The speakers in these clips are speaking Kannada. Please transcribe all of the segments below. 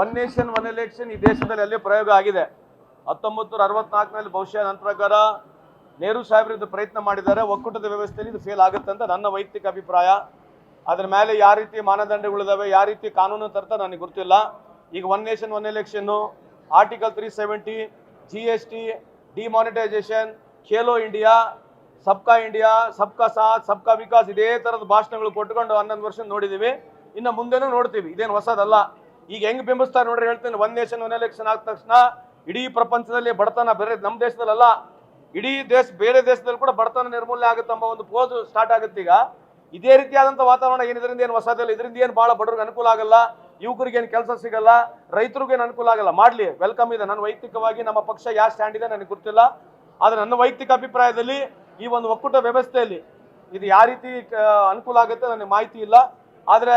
ಒನ್ ನೇಷನ್ ಒನ್ ಎಲೆಕ್ಷನ್ ಈ ದೇಶದಲ್ಲಿ ಅಲ್ಲೇ ಪ್ರಯೋಗ ಆಗಿದೆ. ಹತ್ತೊಂಬತ್ತು ನೂರ ಬಹುಶಃ ನನ್ನ ಪ್ರಕಾರ ನೆಹರು ಸಾಹೇಬರು ಇದು ಪ್ರಯತ್ನ ಮಾಡಿದ್ದಾರೆ. ಒಕ್ಕೂಟದ ವ್ಯವಸ್ಥೆಯಲ್ಲಿ ಇದು ಫೇಲ್ ಆಗುತ್ತೆ ಅಂತ ನನ್ನ ವೈಯಕ್ತಿಕ ಅಭಿಪ್ರಾಯ. ಅದರ ಮೇಲೆ ಯಾವ ರೀತಿ ಮಾನದಂಡಗಳಿದಾವೆ ಯಾವ ರೀತಿ ಕಾನೂನು ತರ್ತ ನನಗೆ ಗೊತ್ತಿಲ್ಲ. ಈಗ one nation one election article three seventy G S T demonetisation Khelo India ಸಬ್ಕಾ ಇಂಡಿಯಾ ಸಬ್ಕಾ ಸಾಥ್ ಸಬ್ಕಾ ವಿಕಾಸ್ ಇದೇ ಥರದ ಭಾಷಣಗಳು ಕೊಟ್ಕೊಂಡು ಹನ್ನೊಂದು ವರ್ಷ ನೋಡಿದ್ದೀವಿ. ಇನ್ನು ಮುಂದೆನೂ ನೋಡ್ತೀವಿ. ಇದೇನು ಹೊಸದಲ್ಲ. ಈಗ ಹೆಂಗ್ ಬಿಂಬಿಸ್ತಾರೆ ನೋಡ್ರಿ ಹೇಳ್ತೇನೆ ಒನ್ ನೇಷನ್ ಒನ್ ಎಲೆಕ್ಷನ್ ಆದ ತಕ್ಷಣ ಇಡೀ ಪ್ರಪಂಚದಲ್ಲಿ ಬಡತನ ಬೇರೆ ನಮ್ಮ ದೇಶದಲ್ಲ ಇಡೀ ದೇಶ ಬೇರೆ ದೇಶದಲ್ಲಿ ಕೂಡ ಬಡತನ ನಿರ್ಮೂಲನೆ ಆಗುತ್ತೆ ಎಂಬ ಒಂದು ಪೋಸ್ ಸ್ಟಾರ್ಟ್ ಆಗುತ್ತೆ ಈಗ. ಇದೇ ರೀತಿಯಾದಂಥ ವಾತಾವರಣ ಏನು ಇದರಿಂದ ಏನು ಹೊಸದಿಲ್ಲ ಇದರಿಂದ ಏನು ಭಾಳ ಬಡವ್ರಿಗೆ ಅನುಕೂಲ ಆಗಲ್ಲ, ಯುವಕರಿಗೆ ಏನು ಕೆಲಸ ಸಿಗಲ್ಲ, ರೈತರಿಗೆ ಏನು ಅನುಕೂಲ ಆಗಲ್ಲ, ಮಾಡಲಿ ವೆಲ್ಕಮ್ ಇದೆ. ನನ್ನ ವೈಯಕ್ತಿಕವಾಗಿ ನಮ್ಮ ಪಕ್ಷ ಯಾವ ಸ್ಟ್ಯಾಂಡ್ ಇದೆ ನನಗೆ ಗೊತ್ತಿಲ್ಲ, ಆದರೆ ನನ್ನ ವೈಯಕ್ತಿಕ ಅಭಿಪ್ರಾಯದಲ್ಲಿ ಈ ಒಂದು ಒಕ್ಕೂಟ ವ್ಯವಸ್ಥೆಯಲ್ಲಿ ಇದು ಯಾವ ರೀತಿ ಅನುಕೂಲ ಆಗುತ್ತೆ ನನಗೆ ಮಾಹಿತಿ ಇಲ್ಲ. ಆದರೆ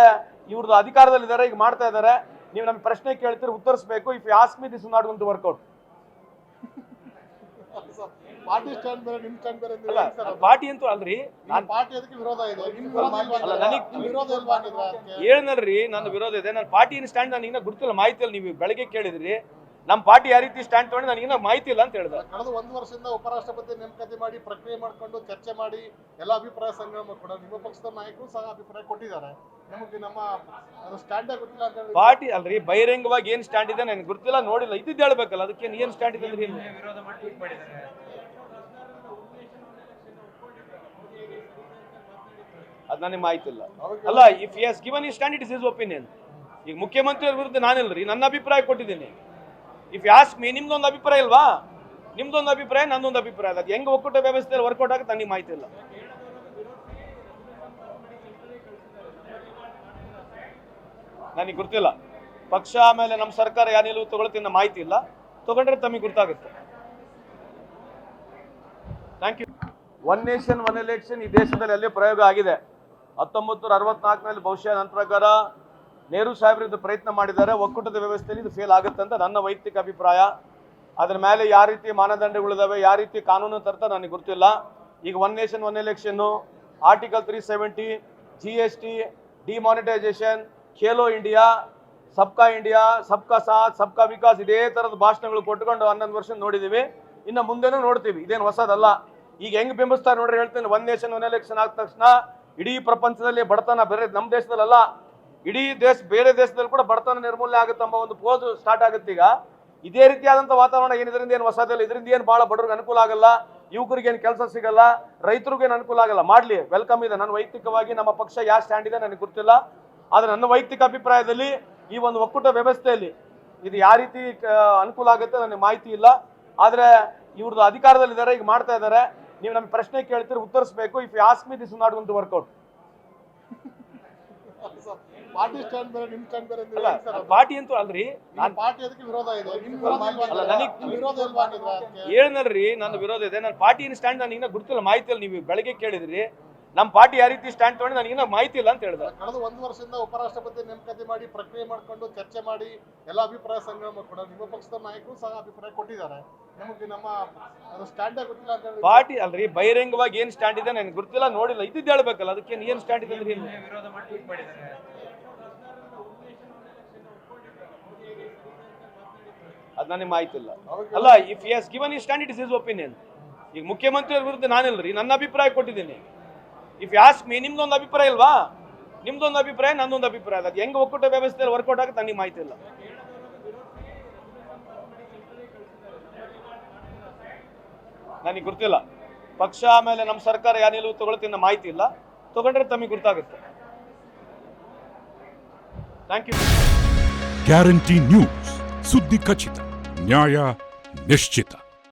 ಇವ್ರದ್ದು ಅಧಿಕಾರದಲ್ಲಿದ್ದಾರೆ, ಈಗ ಮಾಡ್ತಾ ಇದ್ದಾರೆ. ನೀವು ನಮ್ಗೆ ಪ್ರಶ್ನೆ ಕೇಳ್ತೀರಿ ಉತ್ತರಿಸಬೇಕು. If ask me this not ಒಂದು ವರ್ಕೌಟ್ ಪಾರ್ಟಿ ಸ್ಟ್ಯಾಂಡ್ ಬೇರೆ ನಿಮ್ ಬೇರೆ? ಪಾರ್ಟಿ ಅಂತೂ ಅಲ್ರಿ. ನಾನು ಪಾರ್ಟಿ ಅದಕ್ಕೆ ವಿರೋಧ ಇದೆ. ನಿಮ್ ವಿರೋಧ ಅಲ್ಲ, ಅಂದ್ರೆ? ವಿರೋಧ ಇಲ್ವಾ ಅಂದ್ರೆ ಅದಕ್ಕೆ? ಹೇಳ್ನಲ್ರಿ ನನ್ನ ವಿರೋಧ ಇದೆ. ನನ್ನ ಪಾರ್ಟಿ ಸ್ಟ್ಯಾಂಡ್ ನಾನು ಗುರುತಿಲ್ಲ ಗೊತ್ತಿಲ್ಲ. ಮಾಹಿತಿ ಅಲ್ಲಿ ನೀವು ಬೆಳಗ್ಗೆ ಕೇಳಿದ್ರಿ. ನಮ್ಮ ಪಾರ್ಟಿ ಯಾವ ರೀತಿ ಸ್ಟ್ಯಾಂಡ್ ತಗೊಂಡು ನನಗಿನ್ನ ಮಾಹಿತಿ ಇಲ್ಲ ಅಂತ ಹೇಳಿದ್ರು. ಕಳೆದ ಒಂದು ವರ್ಷದಿಂದ ಉಪರಾಷ್ಟ್ರಪತಿ ನೇಮಕಾತಿ ಮಾಡಿ ಪ್ರಕ್ರಿಯೆ ಮಾಡ್ಕೊಂಡು ಚರ್ಚೆ ಮಾಡಿ ಎಲ್ಲ ಅಭಿಪ್ರಾಯ ಸಂಗ್ರಹ ಕೂಡ ನಿಮ್ಮ ಪಕ್ಷದ ನಾಯಕರು ಸಹ ಅಭಿಪ್ರಾಯ ಕೊಟ್ಟಿದ್ದಾರೆ. ನಮಗೆ ನಮ್ಮ ಸ್ಟ್ಯಾಂಡ್ ಗೊತ್ತಿಲ್ಲ ಅಂತ ಹೇಳಿ ಪಾರ್ಟಿ ಅಲ್ರಿ ಬಹಿರಂಗವಾಗಿ ಏನ್ ಸ್ಟ್ಯಾಂಡ್ ಇದೆ ನನಗೆ ಗೊತ್ತಿಲ್ಲ ನೋಡಿಲ್ಲ. ಇದ್ದಿದ್ದು ಹೇಳ್ಬೇಕಲ್ಲ ಅದಕ್ಕೆ ಏನ್ ಸ್ಟ್ಯಾಂಡ್ ಇದೆ ಅಂದ್ರೆ ಏನು? ಅದ್ ನನಗೆ ಮಾಹಿತಿ ಇಲ್ಲ. ಅಲ್ಲ ಇಫ್ ಎಸ್ ಗಿವನ್ ಈ stand it is is opinion ಈಗ ಮುಖ್ಯಮಂತ್ರಿ ವಿರುದ್ಧ ನಾನಿಲ್ರಿ ನನ್ನ ಅಭಿಪ್ರಾಯ ಕೊಟ್ಟಿದ್ದೀನಿ. ಇಫ್ ಯಾಸ್ ಮೀ ನಿಮ್ದೊಂದು ಅಭಿಪ್ರಾಯ ಇಲ್ವಾ? ನಿಮ್ದೊಂದು ಅಭಿಪ್ರಾಯ, ನಂದೊಂದು ಅಭಿಪ್ರಾಯ. ಅದು ಹೆಂಗ್ ಒಕ್ಕೂಟ ವ್ಯವಸ್ಥೆಯಲ್ಲಿ ವರ್ಕೌಟ್ ಆಗುತ್ತೆ ನನಗೆ ಮಾಹಿತಿ ಇಲ್ಲ. ನನಗೆ ಗೊತ್ತಿಲ್ಲ. ಪಕ್ಷ ಆಮೇಲೆ ನಮ್ಮ ಸರ್ಕಾರ ಯಾವ ನಿಲುವು ತಗೊಳುತ್ತೆ ಅನ್ನೋ ಮಾಹಿತಿ ಇಲ್ಲ. ತಗೊಂಡ್ರೆ ತಮಗೆ ಗೊತ್ತಾಗುತ್ತೆ. Thank you one nation one election ಈ ದೇಶದಲ್ಲಿ ಅಲ್ಲೇ ಪ್ರಯೋಗ ಆಗಿದೆ. ಹತ್ತೊಂಬತ್ತು ನೂರ ಅರವತ್ನಾಲ್ಕನಲ್ಲಿ ಬಹುಶಃ ನನ್ನ ನೆಹರು ಸಾಹೇಬರು ಇದು ಪ್ರಯತ್ನ ಮಾಡಿದ್ದಾರೆ. ಒಕ್ಕೂಟದ ವ್ಯವಸ್ಥೆಯಲ್ಲಿ ಇದು ಫೇಲ್ ಆಗುತ್ತೆ ಅಂತ ನನ್ನ ವೈಯಕ್ತಿಕ ಅಭಿಪ್ರಾಯ. ಅದ್ರ ಮೇಲೆ ಯಾವ ರೀತಿ ಮಾನದಂಡಗಳಿದಾವೆ ಯಾವ ರೀತಿ ಕಾನೂನು ತರ್ತ ನನಗೆ ಗೊತ್ತಿಲ್ಲ. ಈಗ one nation one election article three seventy G S T demonetisation Khelo India ಸಬ್ಕಾ ಇಂಡಿಯಾ ಸಬ್ಕಾ ಸಾಥ್ ಸಬ್ಕಾ ವಿಕಾಸ್ ಇದೇ ಥರದ ಭಾಷಣಗಳು ಕೊಟ್ಕೊಂಡು ಹನ್ನೊಂದು ವರ್ಷ ನೋಡಿದ್ದೀವಿ ಇನ್ನು ಮುಂದೆನೂ ನೋಡ್ತೀವಿ. ಇದೇನು ಹೊಸದಲ್ಲ. ಈಗ ಹೆಂಗ್ ಬಿಂಬಿಸ್ತಾರೆ ನೋಡ್ರಿ ಹೇಳ್ತೀನಿ. ಒನ್ ನೇಷನ್ ಒನ್ ಎಲೆಕ್ಷನ್ ಆದ ತಕ್ಷಣ ಇಡೀ ಪ್ರಪಂಚದಲ್ಲಿ ಬಡತನ ಬೇರೆ, ನಮ್ಮ ದೇಶದಲ್ಲಲ್ಲ ಇಡೀ ದೇಶ, ಬೇರೆ ದೇಶದಲ್ಲಿ ಕೂಡ ಬಡತನ ನಿರ್ಮೂಲನೆ ಆಗುತ್ತೆ ಎಂಬ ಒಂದು ಪೋಸ್ ಸ್ಟಾರ್ಟ್ ಆಗುತ್ತೆ ಈಗ. ಇದೇ ರೀತಿಯಾದಂಥ ವಾತಾವರಣ ಏನು ಏನು ಹೊಸದಿಲ್ಲ ಇದರಿಂದ ಏನು ಭಾಳ ಬಡವ್ರಿಗೆ ಅನುಕೂಲ ಆಗಲ್ಲ, ಯುವಕರಿಗೆ ಏನು ಕೆಲಸ ಸಿಗಲ್ಲ, ರೈತರಿಗೆ ಏನು ಅನುಕೂಲ ಆಗಲ್ಲ. ಮಾಡಲಿ ವೆಲ್ಕಮ್ ಇದೆ. ನನ್ನ ವೈಯಕ್ತಿಕವಾಗಿ ನಮ್ಮ ಪಕ್ಷ ಯಾವ ಸ್ಟ್ಯಾಂಡ್ ಇದೆ ನನಗೆ ಗೊತ್ತಿಲ್ಲ. ಆದರೆ ನನ್ನ ವೈಯಕ್ತಿಕ ಅಭಿಪ್ರಾಯದಲ್ಲಿ ಈ ಒಂದು ಒಕ್ಕೂಟ ವ್ಯವಸ್ಥೆಯಲ್ಲಿ ಇದು ಯಾವ ರೀತಿ ಅನುಕೂಲ ಆಗುತ್ತೆ ನನಗೆ ಮಾಹಿತಿ ಇಲ್ಲ. ಆದರೆ ಇವ್ರದ್ದು ಅಧಿಕಾರದಲ್ಲಿದ್ದಾರೆ, ಈಗ ಮಾಡ್ತಾ ಇದ್ದಾರೆ. ನೀವು ನಮ್ಗೆ ಪ್ರಶ್ನೆ ಕೇಳ್ತೀರಿ, ಉತ್ತರಿಸಬೇಕು. If you ask me this not work out party stand ಬೇರೆ ನಿಮ್ ಸ್ಟ್ಯಾಂಡ್ ಬೇರೆ ಅಂದ್ರೆ ಅಲ್ಲ ಸರ್ ಅದು? ಪಾರ್ಟಿ ಅಂತೂ ಅಲ್ರಿ ನಿಮ್ಮ ಪಾರ್ಟಿ ಅದಕ್ಕೆ ವಿರೋಧ ಇದೆ ನಿಮ್ ವಿರೋಧ ಇಲ್ವಾ ಅಲ್ಲ, ಅಂದ್ರೆ? ನನಗ್- ನಿಮ್ ವಿರೋಧ ಇಲ್ವಾ ಅಂದ್ರೆ ಅದಕ್ಕೆ? ಹೇಳ್ನಲ್ರಿ ನನ್ನ ವಿರೋಧ ಇದೆ ನನ್ನ ಪಾರ್ಟಿ ಸ್ಟ್ಯಾಂಡ್ ನಾನು ಗುರುತಿಲ್ಲ ಗೊತ್ತಿಲ್ಲ ಮಾಹಿತಿ ಇಲ್ಲ ನೀವು ಬೆಳಗ್ಗೆ ಕೇಳಿದ್ರಿ ನಮ್ಮ ಪಾರ್ಟಿ ಯಾವ ರೀತಿ ಸ್ಟ್ಯಾಂಡ್ ತಗೊಂಡು ನನಗೆ ಇನ್ನೂ ಮಾಹಿತಿ ಇಲ್ಲ ಅಂತ ಹೇಳಿದೆ ಕಳೆದ ಒಂದು ವರ್ಷದಿಂದ ಉಪರಾಷ್ಟ್ರಪತಿ ನೇಮಕಾತಿ ಮಾಡಿ ಪ್ರಕ್ರಿಯೆ ಮಾಡ್ಕೊಂಡು ಚರ್ಚೆ ಮಾಡಿ ಎಲ್ಲ ಅಭಿಪ್ರಾಯ ಸಂಗ್ರಹ ಮಾಡ್ಕೊಂಡು ನಿಮ್ಮ ಪಕ್ಷದ ನಾಯಕರು ಸಹ ಅಭಿಪ್ರಾಯ ಕೊಟ್ಟಿದ್ದಾರೆ. ನಮಗೆ ನಮ್ಮ ಸ್ಟ್ಯಾಂಡ್ ಗೊತ್ತಿಲ್ಲ ಅಂತ ಹೇಳಿ ಪಾರ್ಟಿ ಅಲ್ರಿ ಬಹಿರಂಗವಾಗಿ ಏನ್ ಸ್ಟ್ಯಾಂಡ್ ಇದೆ ನನಗೆ ಗೊತ್ತಿಲ್ಲ ನೋಡಿಲ್ಲ. ಇದ್ದಿದ್ದು ಹೇಳ್ಬೇಕಲ್ಲ ಅದಕ್ಕೆ ಏನ್ ಸ್ಟ್ಯಾಂಡ್ ಇದೆ ಅಂದ್ರೆ ಅದು ಅದ್ ನನಗೆ ಮಾಹಿತಿ ಇಲ್ಲ. ಅಲ್ಲ ಇಫ್ ಎಸ್ ಗಿವನ್ ಈ stand it is is opinion ಈಗ ಮುಖ್ಯಮಂತ್ರಿ ವಿರುದ್ಧ ನಾನಿಲ್ರಿ ನನ್ನ ಅಭಿಪ್ರಾಯ ಕೊಟ್ಟಿದ್ದೀನಿ. ಇಫ್ ಯಾಸ್ ಮೀ ನಿಮ್ದೊಂದು ಅಭಿಪ್ರಾಯ ಇಲ್ವಾ? ನಿಮ್ದೊಂದು ಅಭಿಪ್ರಾಯ, ನಂದೊಂದು ಅಭಿಪ್ರಾಯ ಅದು ಹೆಂಗ್ ಒಕ್ಕೂಟ ವ್ಯವಸ್ಥೆಯಲ್ಲಿ ವರ್ಕೌಟ್ ಆಗುತ್ತೆ ನನಗೆ ಮಾಹಿತಿ ಇಲ್ಲ. ನನಗೆ ಗೊತ್ತಿಲ್ಲ. ಪಕ್ಷ ಆಮೇಲೆ ನಮ್ಮ ಸರ್ಕಾರ ಯಾವ ನಿಲುವು ಅನ್ನೋ ಮಾಹಿತಿ ಇಲ್ಲ. ತಗೊಂಡ್ರೆ ತಮಗೆ ಗೊತ್ತಾಗುತ್ತೆ ಥ್ಯಾಂಕ್ ಯು ಗ್ಯಾರಂಟಿ ನ್ಯೂಸ್ ಸುದ್ದಿ ಖಚಿತ ನ್ಯಾಯ ನಿಶ್ಚಿತ